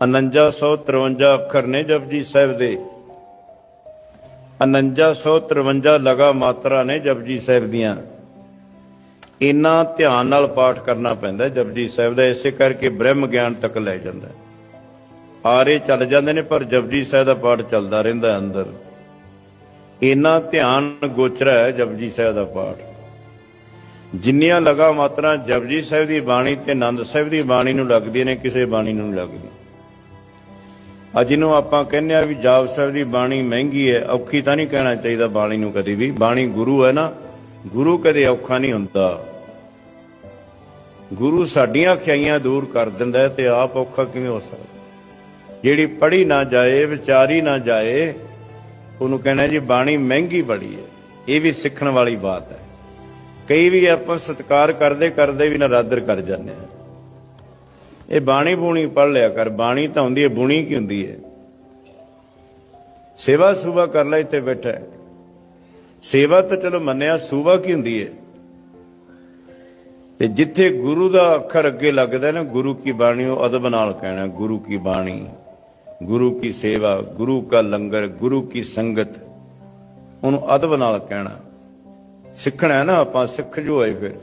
4953 ਅੱਖਰ ਨੇ ਜਪਜੀ ਸਾਹਿਬ ਦੇ। 4953 ਲਗਾ ਮਾਤਰਾ ਨੇ ਜਪਜੀ ਸਾਹਿਬ ਦੀਆਂ। ਇੰਨਾ ਧਿਆਨ ਨਾਲ ਪਾਠ ਕਰਨਾ ਪੈਂਦਾ ਜਪਜੀ ਸਾਹਿਬ ਦਾ, ਇਸੇ ਕਰਕੇ ਬ੍ਰਹਮ ਗਿਆਨ ਤੱਕ ਲੈ ਜਾਂਦਾ ਹੈ। ਆਰੇ ਚੱਲ ਜਾਂਦੇ ਨੇ, ਪਰ ਜਪਜੀ ਸਾਹਿਬ ਦਾ ਪਾਠ ਚੱਲਦਾ ਰਹਿੰਦਾ ਅੰਦਰ। ਇੰਨਾ ਧਿਆਨ ਗੋਚਰਾ ਹੈ ਜਪਜੀ ਸਾਹਿਬ ਦਾ ਪਾਠ। ਜਿੰਨੀਆਂ ਲਗਾ ਮਾਤਰਾ ਜਪਜੀ ਸਾਹਿਬ ਦੀ ਬਾਣੀ ਤੇ ਆਨੰਦ ਸਾਹਿਬ ਦੀ ਬਾਣੀ ਨੂੰ ਲੱਗਦੀਆਂ ਨੇ, ਕਿਸੇ ਬਾਣੀ ਨੂੰ ਲੱਗਦੀਆਂ। ਲੱਗਦੀ ਅੱਜ ਨੂੰ ਆਪਾਂ ਕਹਿੰਦੇ ਆ ਵੀ ਜਾਪ ਸਾਹਿਬ ਦੀ ਬਾਣੀ ਮਹਿੰਗੀ ਹੈ, ਔਖੀ ਤਾਂ ਨਹੀਂ ਕਹਿਣਾ ਚਾਹੀਦਾ ਬਾਣੀ ਨੂੰ ਕਦੀ ਵੀ। ਬਾਣੀ ਗੁਰੂ ਹੈ ਨਾ, ਗੁਰੂ ਕਦੇ ਔਖਾ ਨਹੀਂ ਹੁੰਦਾ। ਗੁਰੂ ਸਾਡੀਆਂ ਖਿਆਈਆਂ ਦੂਰ ਕਰ ਦਿੰਦਾ ਹੈ ਤੇ ਆਪ ਔਖਾ ਕਿਵੇਂ ਹੋ ਸਕਦਾ? ਜਿਹੜੀ ਪੜ੍ਹੀ ਨਾ ਜਾਏ, ਵਿਚਾਰੀ ਨਾ ਜਾਏ, ਉਹਨੂੰ ਕਹਿਣਾ ਜੀ ਬਾਣੀ ਮਹਿੰਗੀ ਬੜੀ ਹੈ। ਇਹ ਵੀ ਸਿੱਖਣ ਵਾਲੀ ਬਾਤ ਹੈ। ਕਈ ਵੀ ਆਪਾਂ ਸਤਿਕਾਰ ਕਰਦੇ ਕਰਦੇ ਵੀ ਨਰਾਦਰ ਕਰ ਜਾਂਦੇ ਆ ਇਹ ਬਾਣੀ ਬੂਣੀ ਪੜ ਲਿਆ ਕਰ। ਬਾਣੀ ਤਾਂ ਹੁੰਦੀ ਹੈ, ਬੁਣੀ ਕੀ ਹੁੰਦੀ ਹੈ? ਸੇਵਾ ਸੁਭਾ ਕਰ ਲੈ, ਇੱਥੇ ਬੈਠਾ ਸੇਵਾ ਤਾਂ ਚਲੋ ਮੰਨਿਆ ਸੁਭਾ ਕੀ ਹੁੰਦੀ ਹੈ? ਤੇ ਜਿੱਥੇ ਗੁਰੂ ਦਾ ਅੱਖਰ ਅੱਗੇ ਲੱਗਦਾ ਨਾ, ਗੁਰੂ ਕੀ ਬਾਣੀ, ਉਹ ਅਦਬ ਨਾਲ ਕਹਿਣਾ, ਗੁਰੂ ਕੀ ਬਾਣੀ, ਗੁਰੂ ਕੀ ਸੇਵਾ, ਗੁਰੂ ਕਾ ਲੰਗਰ, ਗੁਰੂ ਕੀ ਸੰਗਤ, ਉਹਨੂੰ ਅਦਬ ਨਾਲ ਕਹਿਣਾ। ਸਿੱਖਣਾ ਨਾ ਆਪਾਂ, ਸਿੱਖ ਜੋ ਹੋਏ ਫਿਰ।